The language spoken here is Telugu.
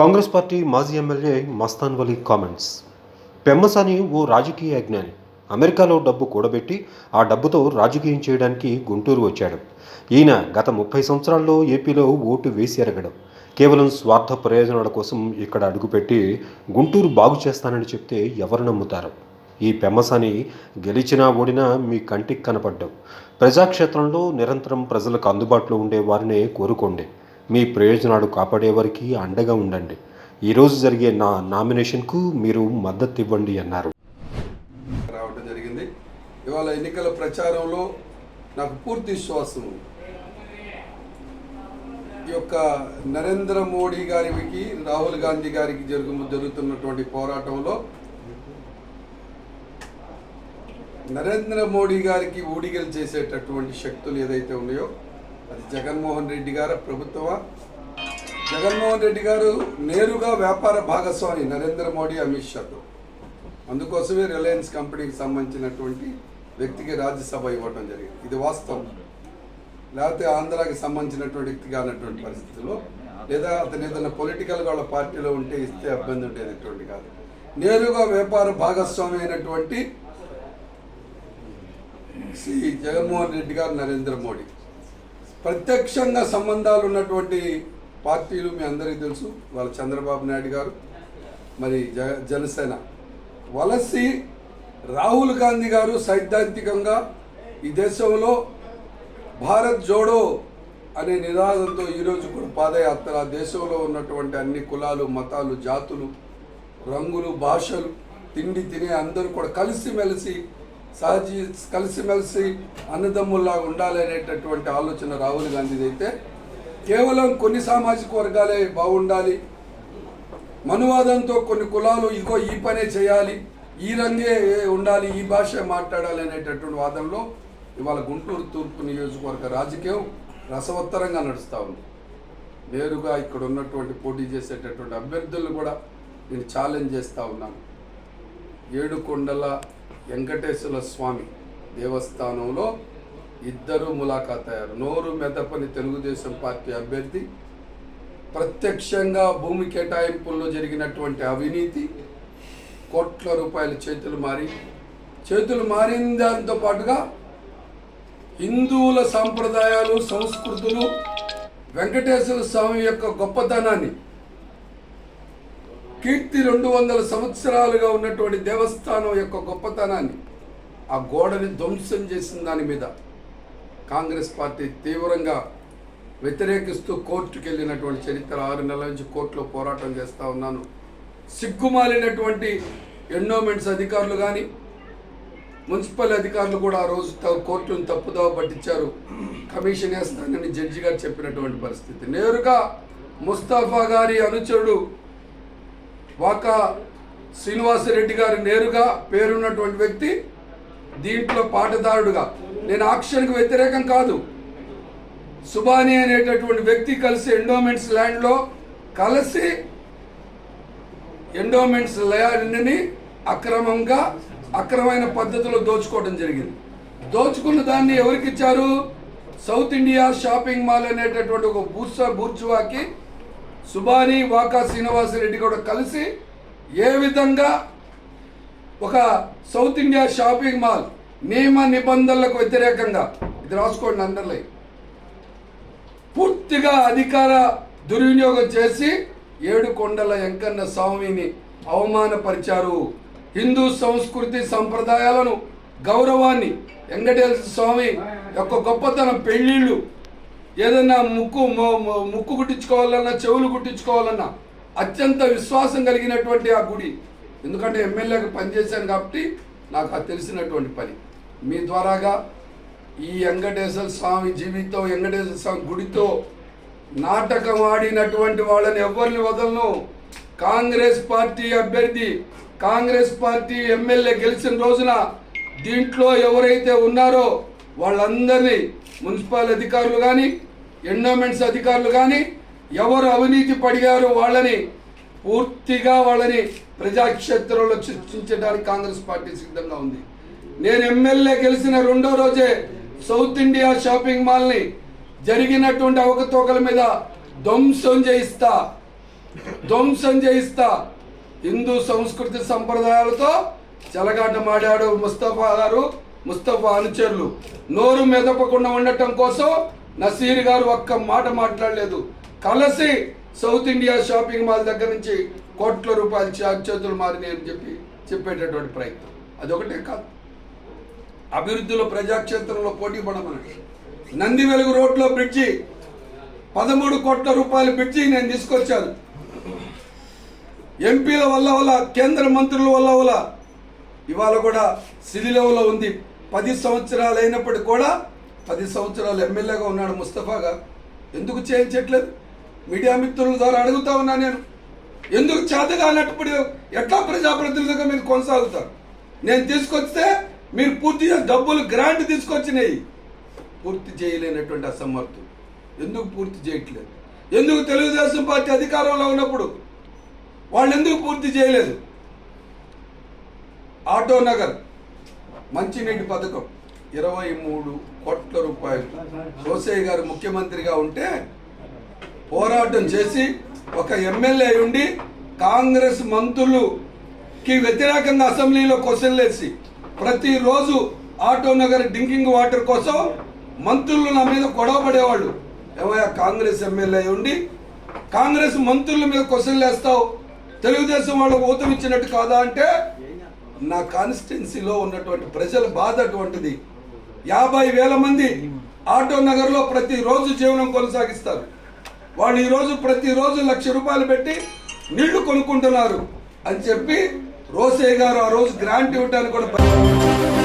కాంగ్రెస్ పార్టీ మాజీ ఎమ్మెల్యే మస్తాన్ వలీ కామెంట్స్. పెమ్మసాని ఓ రాజకీయ అజ్ఞాని. అమెరికాలో డబ్బు కూడబెట్టి ఆ డబ్బుతో రాజకీయం చేయడానికి గుంటూరు వచ్చాడు. ఈయన గత ముప్పై సంవత్సరాల్లో ఏపీలో ఓటు వేసి ఎరగడం. కేవలం స్వార్థ ప్రయోజనాల కోసం ఇక్కడ అడుగుపెట్టి గుంటూరు బాగు చేస్తానని చెప్తే ఎవరు నమ్ముతారు? ఈ పెమ్మసాని గెలిచినా ఓడినా మీ కంటికి కనపడ్డం. ప్రజాక్షేత్రంలో నిరంతరం ప్రజలకు అందుబాటులో ఉండే వారినే కోరుకోండి. మీ ప్రయోజనాలు కాపాడేవారికి అండగా ఉండండి. ఈరోజు జరిగే నా నామినేషన్కు మీరు మద్దతు ఇవ్వండి అన్నారు. రావడం జరిగింది. ఇవాళ ఎన్నికల ప్రచారంలో నాకు పూర్తి విశ్వాసం ఈ యొక్క నరేంద్ర మోడీ గారికి రాహుల్ గాంధీ గారికి జరుగు జరుగుతున్నటువంటి పోరాటంలో నరేంద్ర మోడీ గారికి ఊడిగలు చేసేటటువంటి శక్తులు ఏదైతే ఉన్నాయో అది జగన్మోహన్ రెడ్డి గారి ప్రభుత్వమా? జగన్మోహన్ రెడ్డి గారు నేరుగా వ్యాపార భాగస్వామి నరేంద్ర మోడీ అమిత్ షాతో. అందుకోసమే రిలయన్స్ కంపెనీకి సంబంధించినటువంటి వ్యక్తికి రాజ్యసభ ఇవ్వడం జరిగింది. ఇది వాస్తవం. లేకపోతే ఆంధ్రాకి సంబంధించినటువంటి వ్యక్తి కానటువంటి పరిస్థితుల్లో లేదా అతను ఏదైనా పొలిటికల్ వాళ్ళ పార్టీలో ఉంటే ఇస్తే ఇబ్బంది ఉండేటటువంటి కాదు. నేరుగా వ్యాపార భాగస్వామి అయినటువంటి శ్రీ జగన్మోహన్ రెడ్డి గారు నరేంద్ర మోడీ. ప్రత్యక్షంగా సంబంధాలు ఉన్నటువంటి పార్టీలు మీ అందరికీ తెలుసు. వాళ్ళ చంద్రబాబు నాయుడు గారు మరి జ జనసేన. వలసి రాహుల్ గాంధీ గారు సైద్ధాంతికంగా ఈ దేశంలో భారత్ జోడో అనే నినాదంతో ఈరోజు కూడా పాదయాత్ర. దేశంలో ఉన్నటువంటి అన్ని కులాలు మతాలు జాతులు రంగులు భాషలు తిండి తినే అందరూ కూడా కలిసిమెలిసి సహజీ కలిసిమెలిసి అన్నదమ్ముల్లా ఉండాలనేటటువంటి ఆలోచన రాహుల్ గాంధీది అయితే కేవలం కొన్ని సామాజిక వర్గాలే బాగుండాలి. మనువాదంతో కొన్ని కులాలు ఇగో ఈ పనే చేయాలి ఈ రంగే ఉండాలి ఈ భాష మాట్లాడాలి అనేటటువంటి వాదనలో ఇవాళ గుంటూరు తూర్పు నియోజకవర్గ రాజకీయం రసవత్తరంగా నడుస్తూ ఉంది. నేరుగా ఇక్కడ ఉన్నటువంటి పోటీ చేసేటటువంటి అభ్యర్థులను కూడా నేను ఛాలెంజ్ చేస్తూ ఉన్నాను. ఏడుకొండల వెంకటేశ్వర స్వామి దేవస్థానంలో ఇద్దరు ములాఖాత్ అయ్యారు నోరు మెదపని తెలుగుదేశం పార్టీ అభ్యర్థి ప్రత్యక్షంగా భూమి కేటాయింపుల్లో జరిగినటువంటి అవినీతి కోట్ల రూపాయల చేతులు మారి చేతులు మారిన దాంతో పాటుగా హిందువుల సాంప్రదాయాలు సంస్కృతులు వెంకటేశ్వర స్వామి యొక్క గొప్పతనాన్ని కీర్తి రెండు వందల సంవత్సరాలుగా ఉన్నటువంటి దేవస్థానం యొక్క గొప్పతనాన్ని ఆ గోడని ధ్వంసం చేసిన దాని మీద కాంగ్రెస్ పార్టీ తీవ్రంగా వ్యతిరేకిస్తూ కోర్టుకు వెళ్ళినటువంటి చరిత్ర ఆరు నెలల నుంచి కోర్టులో పోరాటం చేస్తూ ఉన్నాను. సిగ్గుమాలినటువంటి ఎండోమెంట్స్ అధికారులు కానీ మున్సిపల్ అధికారులు కూడా ఆ రోజు కోర్టును తప్పుదోవ పట్టించారు. కమిషన్ వేస్తానని జడ్జి గారు చెప్పినటువంటి పరిస్థితి. నేరుగా ముస్తాఫా గారి అనుచరుడు వాకా శ్రీనివాసరెడ్డి గారు నేరుగా పేరున్నటువంటి వ్యక్తి దీంట్లో పాటదారుడుగా. నేను ఆక్షన్కి వ్యతిరేకం కాదు. సుబాని అనేటటువంటి వ్యక్తి కలిసి ఎండోమెంట్స్ ల్యాండ్లో కలిసి ఎండోమెంట్స్ ల్యాండ్ని అక్రమంగా అక్రమైన పద్ధతిలో దోచుకోవడం జరిగింది. దోచుకున్న దాన్ని ఎవరికి ఇచ్చారు? సౌత్ ఇండియా షాపింగ్ మాల్ అనేటటువంటి ఒక బూర్స బూర్చువాకి సుబాని వాకా శ్రీనివాసరెడ్డి కూడా కలిసి ఏ విధంగా ఒక సౌత్ ఇండియా షాపింగ్ మాల్ నియమ నిబంధనలకు వ్యతిరేకంగా ఇది రాసుకోండి అందరిలో పూర్తిగా అధికార దుర్వినియోగం చేసి ఏడు కొండల వెంకన్న స్వామిని అవమానపరిచారు. హిందూ సంస్కృతి సంప్రదాయాలను గౌరవాన్ని వెంకటేశ్వర స్వామి యొక్క గొప్పతనం పెళ్ళిళ్ళు ఏదైనా ముక్కు మొ- ముక్కు కుట్టించుకోవాలన్నా చెవులు కుట్టించుకోవాలన్నా అత్యంత విశ్వాసం కలిగినటువంటి ఆ గుడి. ఎందుకంటే ఎమ్మెల్యేగా పనిచేశాను కాబట్టి నాకు అది తెలిసినటువంటి పని. మీ ద్వారాగా ఈ వెంకటేశ్వర స్వామి జీవితం వెంకటేశ్వర స్వామి గుడితో నాటకం ఆడినటువంటి వాళ్ళని ఎవరిని వదలను. కాంగ్రెస్ పార్టీ అభ్యర్థి కాంగ్రెస్ పార్టీ ఎమ్మెల్యే గెలిచిన రోజున దీంట్లో ఎవరైతే ఉన్నారో వాళ్ళందరినీ మున్సిపల్ అధికారులు కానీ ఎండోమెంట్స్ అధికారులు కానీ ఎవరు అవినీతి పడిగారో వాళ్ళని పూర్తిగా వాళ్ళని ప్రజాక్షేత్రంలో చర్చించడానికి కాంగ్రెస్ పార్టీ సిద్ధంగా ఉంది. నేను ఎమ్మెల్యే గెలిచిన రెండో రోజే సౌత్ ఇండియా షాపింగ్ మాల్ని జరిగినటువంటి అవకతవకల మీద ధ్వంసం చేయిస్తా ధ్వంసం చేయిస్తా. హిందూ సంస్కృతి సంప్రదాయాలతో చెలగాటమాడాడు ముస్తఫా గారు ముస్తఫా అనుచరులు. నోరు మెదపకుండా ఉండటం కోసం నసీర్ గారు ఒక్క మాట మాట్లాడలేదు. కలిసి సౌత్ ఇండియా షాపింగ్ మాల్ దగ్గర నుంచి కోట్ల రూపాయలు చే- చేతులు మారినాయి అని చెప్పి చెప్పేటటువంటి ప్రయత్నం. అదొకటే కాదు. అభివృద్ధిలో ప్రజాక్షేత్రంలో పోటీ పడమని నంది వెలుగు రోడ్లో బ్రిడ్జి పదమూడు కోట్ల రూపాయల బ్రిడ్జి నేను తీసుకొచ్చాను. ఎంపీల వల్ల వల్ల కేంద్ర మంత్రుల వల్ల వల్ల ఇవాళ కూడా శిథిలంలో ఉంది. పది సంవత్సరాలు అయినప్పటికీ కూడా పది సంవత్సరాలు ఎమ్మెల్యేగా ఉన్నాడు ముస్తఫాగా ఎందుకు చేయించట్లేదు? మీడియా మిత్రుల ద్వారా అడుగుతా ఉన్నా నేను. ఎందుకు చేతగా కానప్పుడు ఎట్లా ప్రజాప్రతినిధులుగా మీరు కొనసాగుతారు? నేను తీసుకొస్తే మీరు పూర్తిగా డబ్బులు గ్రాంట్ తీసుకొచ్చినాయి. పూర్తి చేయలేనటువంటి అసమర్థులు. ఎందుకు పూర్తి చేయట్లేదు? ఎందుకు తెలుగుదేశం పార్టీ అధికారంలో ఉన్నప్పుడు వాళ్ళు ఎందుకు పూర్తి చేయలేదు? ఆటో నగర్ మంచినీటి పథకం. ఇరవై మూడు కోట్ల రూపాయలు. రోసయ్య గారు ముఖ్యమంత్రిగా ఉంటే పోరాటం చేసి ఒక ఎమ్మెల్యే ఉండి కాంగ్రెస్ మంత్రులుకి వ్యతిరేకంగా అసెంబ్లీలో క్వశ్చన్లు ప్రతిరోజు ఆటో నగర్ డ్రింకింగ్ వాటర్ కోసం మంత్రులు నా మీద గొడవ పడేవాళ్ళు. ఏమయ్యా కాంగ్రెస్ ఎమ్మెల్యే ఉండి కాంగ్రెస్ మంత్రుల మీద క్వశ్చన్లు వేస్తావు? తెలుగుదేశం వాళ్ళకు ఊతం ఇచ్చినట్టు కాదా అంటే నా కాన్స్టిట్యున్సీలో ఉన్నటువంటి ప్రజల బాధ అటువంటిది. యాభై వేల మంది ఆటో నగర్లో ప్రతిరోజు జీవనం కొనసాగిస్తారు. వాళ్ళు ఈరోజు ప్రతిరోజు లక్ష రూపాయలు పెట్టి నీళ్ళు కొనుక్కుంటున్నారు అని చెప్పి రోసే గారు ఆ రోజు గ్రాంట్ ఇవ్వడానికి కూడా